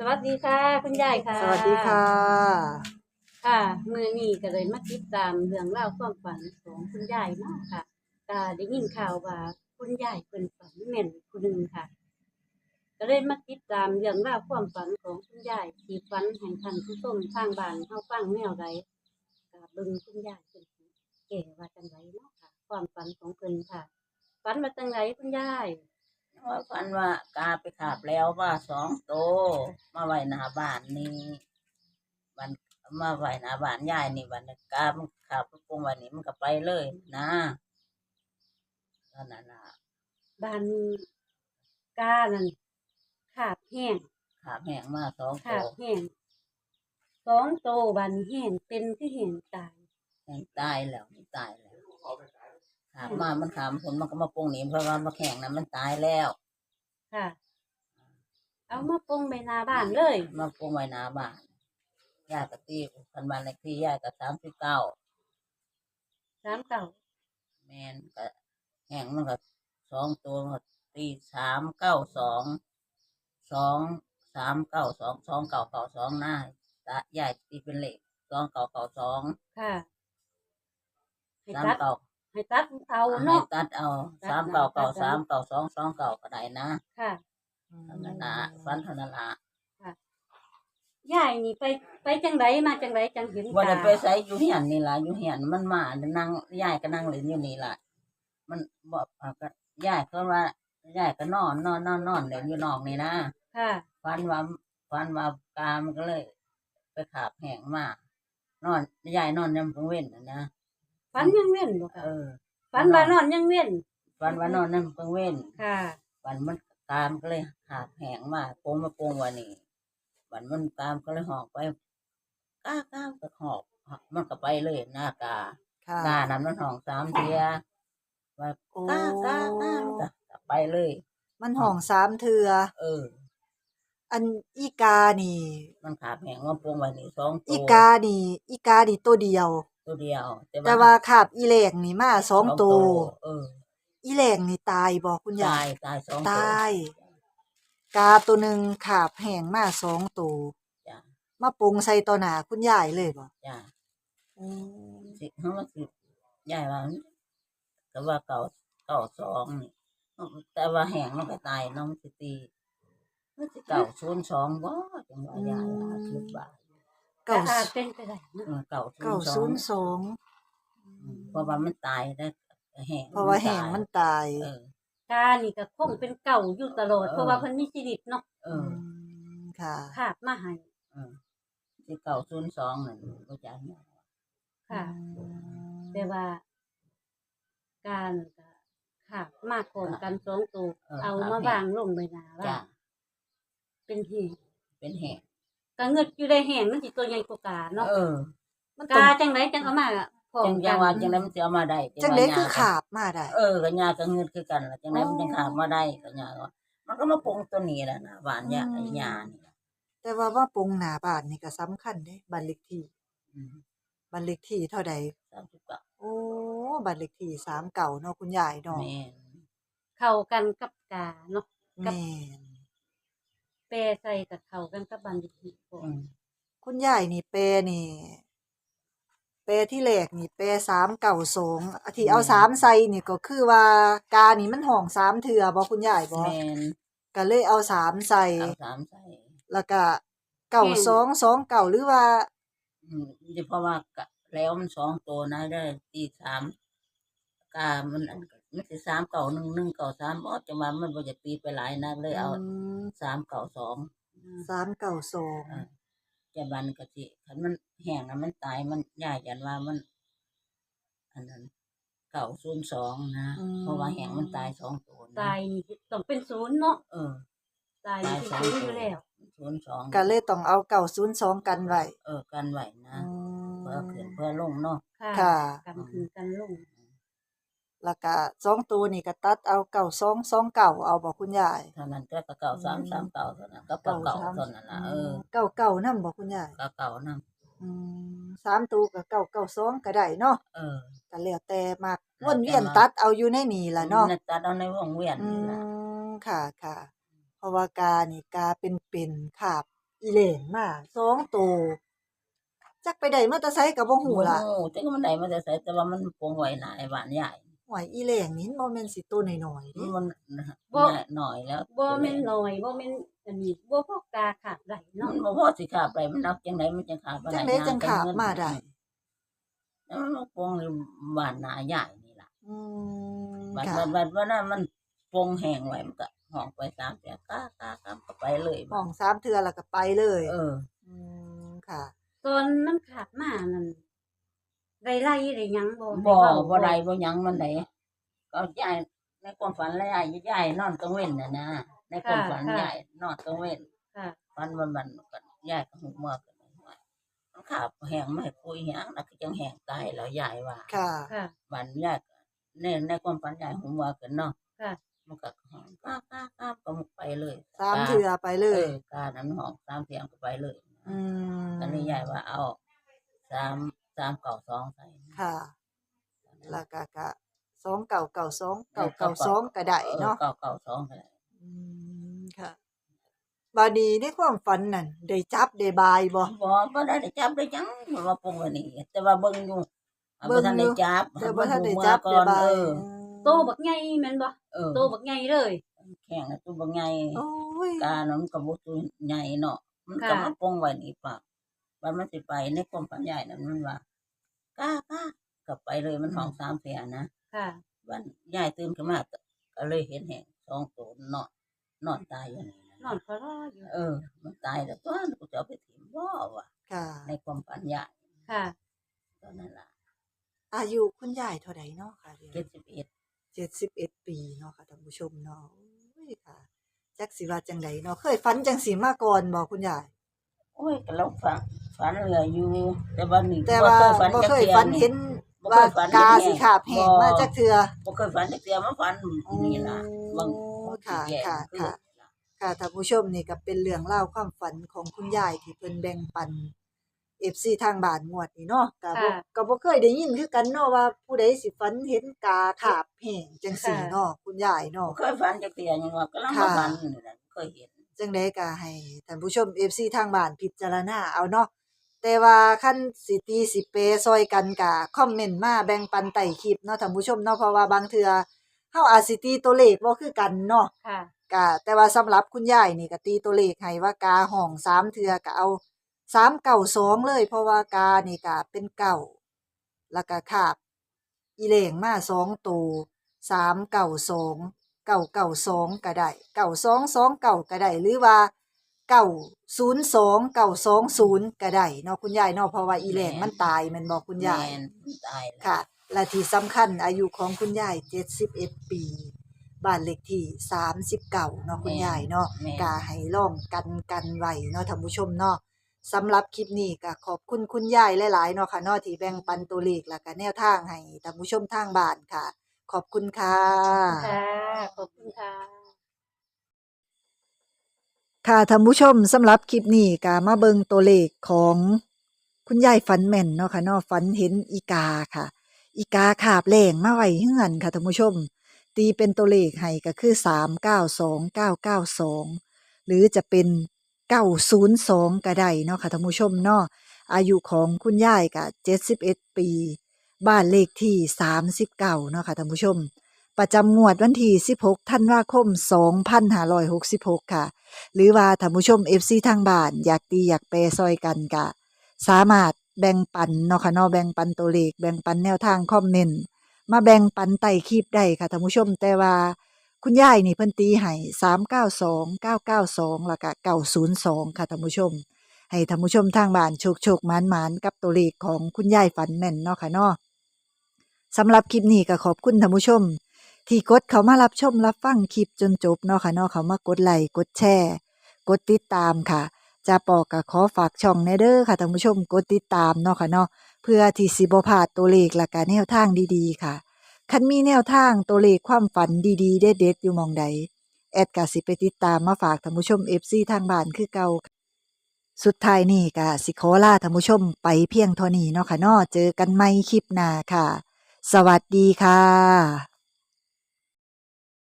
สวัสดีค่ะ คุณยายค่ะสวัสดีค่ะ ค่ะมือนี้ก็เลยมาติดตามเรื่องเล่าวความฝันของคุณยายเนาะค่ะก็ได้ยินข่าวว่าคุณยายเป็นฝันแม่นคนหนึ่งค่ะ ก็เลยมาติดตามเรื่องราวความฝันของคุณยายที่ฝันแห่งท่านผู้ชมทางบ้านเฮาฟังแนวใดก็เบิ่งคุณยายเป็นแก่ว่าจังไดเนาะค่ะ ความฝันของเพิ่นค่ะฝันว่าจังไดคุณยาย ว่าฝันว่ากาไปขาบแล้วว่าสองโตวมาไว้หน้าบ้านนี่มันมาไว้หน้าบ้านยายนี่วันกามันขาบไปปรุงวันนี้มันก็ไปเลยนะตอนนั้นน่ะบ้านนี้กานั่นขาดแห้งขาบแห้งมาสองโตขาดวแห้งสองโตบันแห้งเป็นคือแห้งตายแห้งตายแล้วมันตายแล้ว ขาบมามันขามผลมันก็มาปรุงหนีเพราะว่ามาแข่งนั้นมันตายแล้ว ค่ะ เอามาปรุงไปหนาบ้านเลยมาปรุงไว้หน้าบ้านยายก็ตีพันบ้านเลขที่ยายก็สามสิบเก้าสามเก่าแมนก็แห้งมันก็สองตัวมันก็ตีสามเก้าสองสองสามเก้าสองสองเก้าเก้าสองหน้าตะใหญ่ตีเป็นเลขสองเก้าเก้าสองค่ะให้สามตัดเก้า ให้ตัดเอาให้เนาะ ตัดเอาตัดสามเก้าตัเก้าดเอา สามเก้าสองสองเก้าก็ได้นะค่ะ เท่านั้นละฟันเท่านั้นละยายนี่ไปไปจังไดมาจังไดจังเห็นวันตานั้นไปใส่อยู่เหียนนี่ล่ะอยู่เหียนมันมานั่งยายก็นั่งเล่นอยู่นี่ล่ะมันบอกว่าก็ยายก็ว่ายายก็นอนนอนนอนนอนเล่นอยู่นอกนี่นะค่ะฟันว่าฟันว่ากามนก็เลย ไปขาบแห้งมากนอนยายนอนยำกลางเว้นนะนะ ฝันยังเว้นบ่ค่ะเออฝันว่านอนยังเว้นฟันว่านอนยำกลางเว้นค่ะฟันมันกามก็เลยขาบแห้งมากโปงมาโปงวันนี้วันมันกามก็เลยหอกไปก้าก้าวก็หอบมันก็ไปเลยหน้ากาค่ะกานั้นมันหองสามเทียว่าโอ้ก้าก้าก้ามันก็ไปเลย มันห้องสามเทือ เออ อันอีกานี่ มันขาบแห้งมาโปงวันนี้สองตัวอีกานี่ อีกานี่ตัวเดียว ตัวเดียว แต่ว่าขาบอีแหลกนี่มาสองตัวเออ อีแหลกนี่ตายบ่คุณยาตายยตายสองตัวตาย กาตัวหนึ่งขาบแห้งมาสองตัวจ้ะมาปรุงใส่ต่อหน้าคุณยายเลยบ่จ้ะอืมสิเฮาสิยายว่าก็ว่าเก่าเก่าสองนี่แต่ว่าแห้งมันก็ตายน้องสิตีมันสิเก่าศูนย์สองบ่จังว่ายายว่าคิดว่า เก้าก็อาจเป็นไปได้เนาะเออเก่าเก้าศูศูนนย์ย์สสององเพราะว่ามันตายได้แห้งเพราะว่าแห้งมันตายเออกานี่ก็คงเป็นเก่าอยู่ตลอด เออ เพราะว่าเพิ่นมีชีวิตเนาะเออือมค่ะ ขาดมาให้เออสิเก่าศูนย์สองนั่นบ่จักค่ะอืมแต่ว่า การก็ขาดมากก่อนกันสองตัวเออเอาครับมาวางลงใบหน้าว่าจ้ะเป็นเหตุเป็นแห้ง กะเงิดอยู่ได้แห่งมันสิตัวใหญ่กว่ากาเนาะเออ มันต้กาองจังไดจังเอามาพร้อจัมงกัจันงว่าจังไดมันสิเอามาได้จังว่าได๋ยคือขาบมาได้ เออก็ยาก็เงินคือกันล่ะจังไดมันจังขาดมาได้ก็ยาว่ามันก็มาปรุงตัวนี้แหละนะหวานยาอืม ไอ้ยานี่ล่ะแต่ว่าว่าปรุงหน้าบ้านนี่ก็สำคัญเด้บ้านเลขที่อืมบ้านเลขที่เท่าใดสามสิบเก้าโอ้บ้านเลขที่สามเก่าเนาะคุณยายเนาะแม่นเข้ากันกับกาเนาะ กับ แม่น แปรใส่กับเข้ากันกับบันดิทีพร้ออืมมคุณยายนี่แปรนี่แปรที่แรกนี่แปรสามเก่าสองอาที่เอาสามใส่นี่ก็คือว่ากานี่มันห้องสามเถื่อบ่คุณยายบ่แม่นก็เลยเอาสามใส่เอาสามใส่แล้วก็เก่าสองสองเก่าหรือว่า อืมเพราะว่ากะแล้วมันสองตัวนะได้ตีสามกามันอัน มันสิสามเก่าหนึ่งหนึ่งเก่าสามอ๋อจังว่ามันบ่จะตีไปหลายนะเลยเอามสามเก่าสองสามเก่าสองอ่าจะบันกะสิคันมันแห้งนะมันตายมันยากยันว่ามัน อันนั้นเก่าศูนย์สองนะ เพราะว่าแห้งมันตายสองตัวนะตายนี่ต้องเป็นศูนย์เนาะเออ ตายนี่เป็นศูนย์อยู่แล้วศูนย์สองก็เลยต้องเอาเก่าศูนย์สองกันไว้เออ กันไหวนะอืมเพื่อขึ้นเพื่อลงเนาะค่ะค่ะกันขึ้นกันลง แล้วก็สองตัวนี่ก็ตัดเอาเก่าสองสองเก่าเอาบอกคุณยายเท่านั้นก็เก่าสามสามเก่าเท่านั้นก็เก่าเก่าเท่านั้นละเออเก่าเก่านั่บอกคุณยายก็เก่านั่งอืมสามตัวกับเก่าเก่าสองก็ได้เนาะเออก็แล้วแต่มากแล้วแต่วนเวียนมักตัดเอาอยู่ในนี่ล่ะเนาะตัดเอาในวงเวียนอืนี่ละมค่ะค่ะเพราะว่ากานี่กาเป็นเป็นขาบอีเหลงมาสองโตวจักไปได้มาแตะไซกับบ่หูล่ะโอ้แต่ก็มันได้มาแต่ใส่แต่ว่ามันปวงไว้หนาไอ้บ้านใหญ่ หวยอีเหลงนี่บ่แม่นสิตัวน้อยๆเด้มันบ่ หน่อยแล้วบ่แม่นน้อยบ่แม่นอันนี้บ่พอกกาขาดไหลมัเนาะนบ่พอสิขาบไปมันนักจังไดมันจังขาบจังไดจังขาบมาได้แล้วมันปวงอยู่บ้านหนาใหญ่นี่ล่ะอืมบัดค่ะบัดบัดว่านั้นมันปวงแห้งไว้มันก็ห้องไปตามแต่ก้าก้าก้าก็ไปเลยห้องสามเทื่อแล้วก็ไปเลย เออ อืมค่ะ ตอนมันขาดมานั่น ได้ไล่ได้หยังบ่บ่ได้เว้าบ่ได้บ่หยังมันได้ก็ยายในความฝันแล้วยายยายนอนกลางเว้นน่ะนะในความฝันยายนอนกลางเว้นค่ะฝันวันมันก็ยายก็หุบเมื่อกันว่ามันขาบแห้งไม่ให้คุยหยังน่ะคือจังแห้งตายแล้วยายว่า ค่ะค่ะบันยายก็ในในความฝันยายหุบเมื่อกันเนาะค่ะมันก็ห้องก้าก้าก้าก็มุกไปเลยสามเทื่อไปเลเอยอการนั้นห้องสามเทียงก็ไปเลย อืมตอนนี้ยายว่าเอาสาม สามเก่าสองใส่ค่ะ แล้วก็กะสองเก่าเก่าสองเก่าเก่าสองก็ได้เนาะเก่าเก่าสองก็ได้อืมค่ะบาดนีในความฝันนั่นได้จับได้บายบ่บ่บ่ได้จับได้จังมันว่าปรุงไว้นี่แต่ว่าเบิ่งอยู่อะเบิ่บ่งทันอยู่ได้จับแต่บ่ทันได้เบิ่งจับก่ได้อนบาเอยอโตบักใหญ่แม่นบ่เออโตบักใหญ่เลยแข่งกับตัวบางไงโอ้ยกาเนาะมันก็บ่ตัวใหญ่เนาะมันก็ค่ะมาปงไว้นี่ปะบัดมันสิไปในความปัญญานั่นมันว่า กล้ากล้ากลับไปเลยมันห้องสามเสียนะค่ะบัดยายตื่นขึ้นมาก็ก็เลยเห็นแห่งสองตัวนอนนอนตายอยู่นี่นอนคลออยู่เออ มันตายแล้วตัวกูจะเอาไปถิ่มบ่วะค่ะ ในความปัญญาค่ะ ตอนนั้นล่ะอายุคุณยายเท่าใดเนาะค่ะเดี๋ยวเจ็ดสิบเอ็ดเจ็ดสิบเอ็ดปีเนาะค่ะท่านผู้ชมเนาะโอ้ยค่ะจักสิว่าจังใดเนาะเคยฝันจังสีมาก่อนบ่คุณยายโอ้ยก็เราฝัน ฝันเหลืออยู่ แต่วันนี้แต่ว่าบ่เคยฝันเห็นบ่ว่าเคยฝันกาเห็นสิขาบแห้งมาจักเทื่อบ่เคยฝันจักเทื่อมาฝันนี่ล่ะบางค่ะแย่ค่ะคือค่ะค่ะท่านผู้ชมนี่ก็เป็นเรื่องเล่าวความฝันของคุณยายที่เพิ่นแบ่งปัน FC ทางบ้านงวดนี่เนาะก็บ่ค่ะก็บ่เคยได้ยินคือกันเนาะว่าผู้ใดสิฝันเห็นกาขาบแห้งจังซี่ค่ะเนาะคุณยายเนาะบ่เคยฝันจักเทื่อยังว่าก็ลังมาค่ะฝันนี่แหละเคยเห็นจังไดก็ให้ท่านผู้ชม FC ทางบ้านพิจารณาเอาเนาะ แต่ว่าคันสิตีสิเปซอยกันก็คอมเมนต์มาแบ่งปันใต้คลิปเนาะท่านผู้ชมเนาะเพราะว่าบางเทือเฮาอาจสิตีตัวเลขบ่คือกันเนาะค่ะก็แต่ว่าสำหรับคุณยายนี่ก็ตีตัวเลขให้ว่ากาห้องสามเทือก็เอาสามเก่าสองเลย เพราะว่ากานี่ก็เป็นเก่าแล้วก็ขาบอีเหลงมาสองตัวสามเก่าสองเก่าเก่าสองก็ได้เก่าสองสองเก่าก็ได้หรือว่า เก่าศูนย์สองเก่าสองศูนย์ก็ได้เนาะคุณยายเนาะเพราะว่าอีเหลงมันตายแมันบอกคุณยาย แม่นตายแล้ว ค่ะ และที่สำคัญอายุของคุณยาย 71 ปี บ้านเลขที่ 39เนาะคุณยายเนาะแม่กาให้ล่องกันกันไว้เนาะท่านผู้ชมเนาะสำหรับคลิปนี้ก็ขอบคุณคุณยายหลาย ๆ เนาะค่ะเนาะที่แบ่งปันตัวเลขแล้วก็แนวทางให้ท่านผู้ชมทางบ้านค่ะ ขอบคุณค่ะ ค่ะ ขอบคุณค่ะ ค่ะท่านผู้ชมสำหรับคลิปนี้ก็มาเบิงตัวเลขของคุณยายฝันแม่นเนาะค่ะเนาะฝันเห็นอีกาค่ะ อีกาขาบแหลงมาไว้เฮือนค่ะท่านผู้ชม ตีเป็นตัวเลขให้ก็คือสามเก้าสองเก้าเก้าสองหรือจะเป็นเก้าศูนย์สองก็ได้เนาะค่ะท่านผู้ชมเนาะอายุของคุณยายก็เจ็ดสิบเอ็ดปี บ้านเลขที่สามสิบเก้าเนาะค่ะท่านผู้ชม ประจำงวดวันที่สิบหกธันวาคมสองพันห้าร้อยหกสิบหกค่ะ หรือว่าท่านผู้ชม FC ทางบ้าน อยากตีอยากแปซอยกันกะ สามารถแบ่งปันเนาะค่ะเนาะแบ่งปันตัวเลขแบ่งปันแนวทางคอมเมนต์มาแบ่งปันไต่คลิปได้ค่ะท่านผู้ชมแต่ว่าคุณยายนี่เพิ่นตีให้392 992แล้วก็902 ค่ะท่านผู้ชม ให้ท่านผู้ชมทางบ้านโชคโชคหมานหมานกับตัวเลขของคุณยายฝันแม่นเนาะค่ะเนาะสำหรับคลิปนี้ก็ขอบคุณท่านผู้ชม ที่กดเขามารับชมรับฟังคลิปจนจบเนาะค่ะเนาะเขามากดไลค์กดแชร์กดติดตามค่ะจะปอกกับขอฝากช่องแนเด้อค่ะท่านผู้ชมกดติดตามเนาะค่ะเนาะเพื่อที่สิบพลาดตัวเลขและการแนวทางดีๆ ค่ะคันมีแนวทางตัวเลขความฝันดีๆเด็ดๆอยู่มองใดแอดกะสิไปติดตามมาฝากท่านผู้ชม FC ทางบ้านคือเก่าสุดท้ายนี่กะสิขอลาท่านผู้ชมไปเพียงเท่านี้เนาะค่ะเนาะเจอกันใหม่คลิปหน้าค่ะ สวัสดีค่ะ